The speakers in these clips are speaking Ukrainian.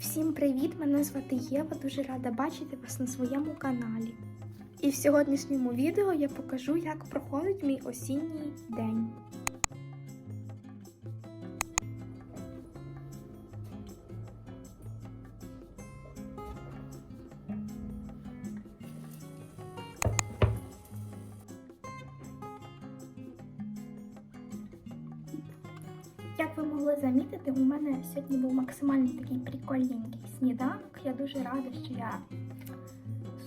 Всім привіт! Мене звати Єва. Дуже рада бачити вас на своєму каналі. І в сьогоднішньому відео я покажу, як проходить мій осінній день. Могли замітити, у мене сьогодні був максимально такий прикольненький сніданок. Я дуже рада, що я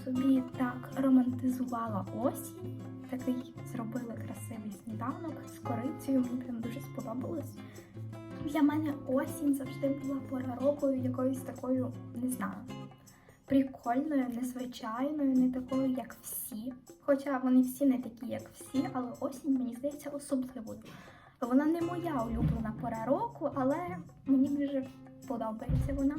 собі так романтизувала осінь. Такий зробили красивий сніданок з корицею. Мені прям дуже сподобалось. Для мене осінь завжди була пора року якоюсь такою, не знаю, прикольною, незвичайною, не такою, як всі. Хоча вони всі не такі, як всі, але осінь мені здається особливою. Вона не моя улюблена пора року, але мені дуже подобається вона.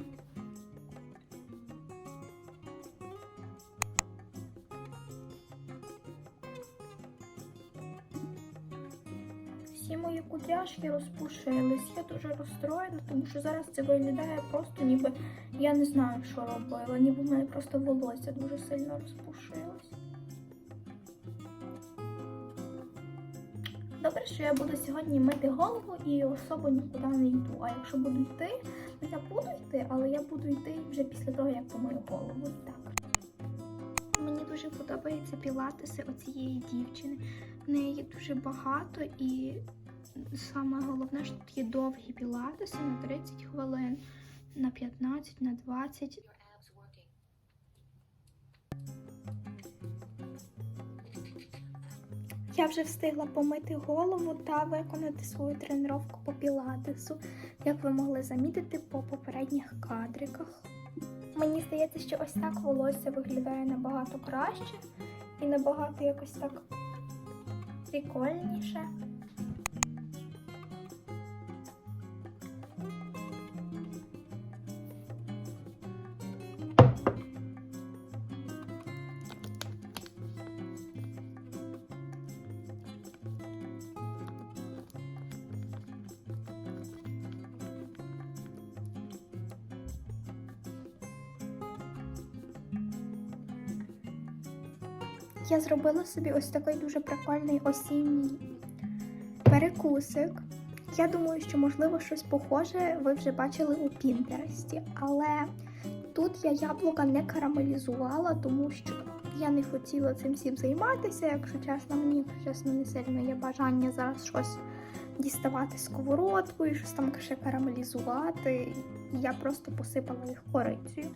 Всі мої кудряшки розпушились. Я дуже розстроєна, тому що зараз це виглядає просто ніби я не знаю, що робила, ніби в мене просто волосся дуже сильно розпушилось. Добре, що я буду сьогодні мити голову і особо нікуди не йду. А якщо буду йти, то я буду йти, але я буду йти вже після того, як помию голову. Так. Мені дуже подобаються пілатеси оцієї дівчини. В неї дуже багато і саме головне, що тут є довгі пілатеси на 30 хвилин, на 15, на 20. Я вже встигла помити голову та виконати свою тренування по пілатесу, як ви могли замітити по попередніх кадриках. Мені здається, що ось так волосся виглядає набагато краще і набагато якось так прикольніше. Я зробила собі ось такий дуже прикольний осінній перекусик. Я думаю, що можливо щось похоже ви вже бачили у Пінтересті, але тут я яблука не карамелізувала, тому що я не хотіла цим всім займатися. Якщо чесно, мені чесно не сильно є бажання зараз щось діставати сковородкою, щось там ще карамелізувати. Я просто посипала їх корицею.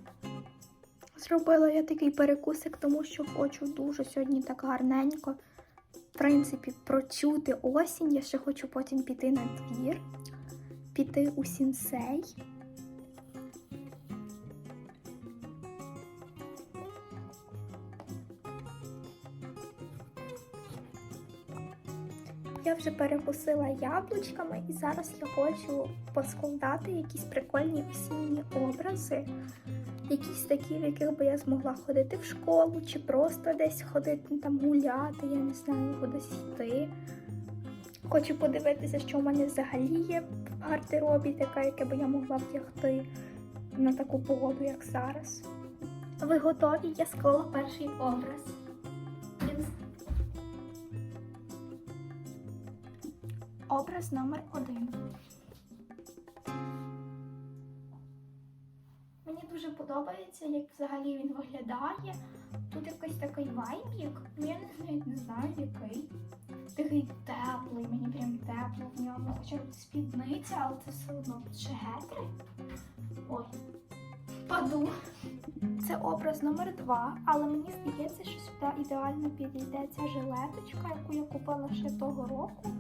Зробила я такий перекусик, тому що хочу дуже сьогодні так гарненько, в принципі, прочути осінь. Я ще хочу потім піти на двір, піти у сінсей. Я вже перекусила яблучками і зараз я хочу поскладати якісь прикольні осінні образи якісь такі, в яких би я змогла ходити в школу, чи просто десь ходити ну, там гуляти, я не знаю, кудись йти. Хочу подивитися, що в мене взагалі є в гардеробі, така, яке би я могла вдягти на таку погоду, як зараз. Ви готові? Я склала перший образ. Образ номер один. Дуже подобається, як взагалі він виглядає. Тут якийсь такий вайбік, ну я не знаю, не знаю який. Такий теплий, мені прям тепло в ньому. Хоча спідниця, але це все одно ще гетри. Ой, паду. Це образ номер два, але мені здається, що сюди ідеально підійде ця жилеточка, яку я купила ще того року.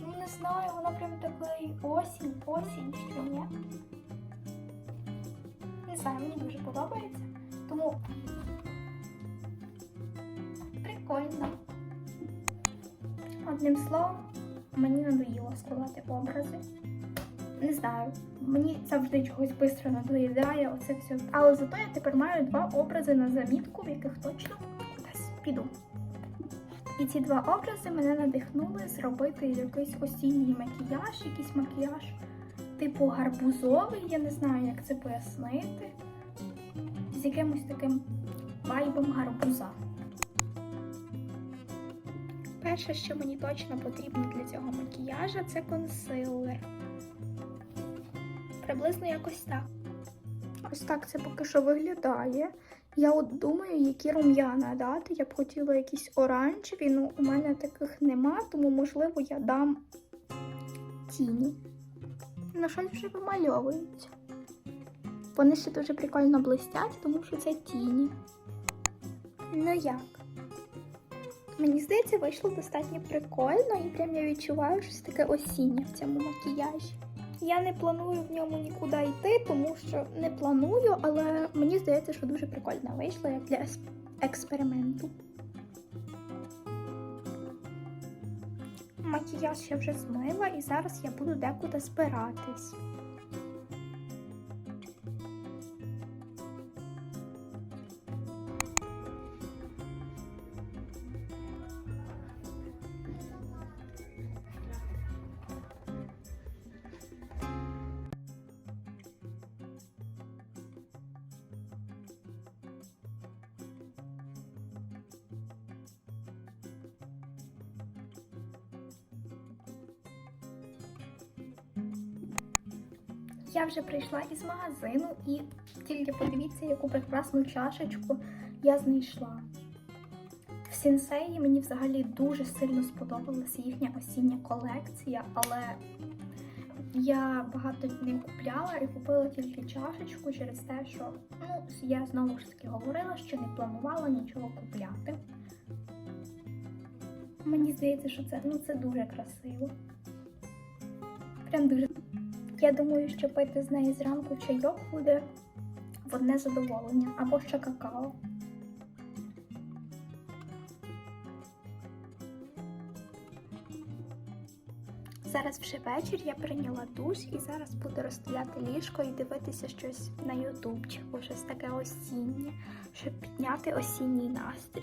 Ну не знаю, вона прям такий осінь, осінь, що ні. Знаю, мені дуже подобається. Тому прикольно. Одним словом, мені надоїло складати образи. Не знаю, мені завжди чогось швидко надоїдає оце все. Але зато я тепер маю два образи на замітку, в яких точно кудись піду. І ці два образи мене надихнули зробити якийсь осінній макіяж, якийсь макіяж типу гарбузовий, я не знаю, як це пояснити. З якимось таким вайбом гарбуза. Перше, що мені точно потрібно для цього макіяжа, це консилер. Приблизно якось так. Ось так це поки що виглядає. Я от думаю, які рум'яна дати. Я б хотіла якісь оранжеві, ну у мене таких нема, тому можливо я дам тіні. Ну, щось вже вимальовується. Вони ще дуже прикольно блистять, тому що це тіні. Ну як? Мені здається, вийшло достатньо прикольно і прям я відчуваю щось таке осіннє в цьому макіяжі. Я не планую в ньому нікуди йти, тому що не планую, але мені здається, що дуже прикольно вийшло як для експерименту. Макіяж я вже змила і зараз я буду декуди збиратись. Я вже прийшла із магазину і тільки подивіться, яку прекрасну чашечку я знайшла. В сінсеї мені взагалі дуже сильно сподобалася їхня осіння колекція, але я багато не купляла і купила тільки чашечку через те, що ну, я знову ж таки говорила, що не планувала нічого купляти. Мені здається, що це, ну, це дуже красиво. Прям дуже. Я думаю, що пити з неї зранку чайок буде в одне задоволення або ще какао. Зараз вже вечір, я прийняла душ і зараз буду розставляти ліжко і дивитися щось на ютубчику, щось таке осіннє, щоб підняти осінній настрій.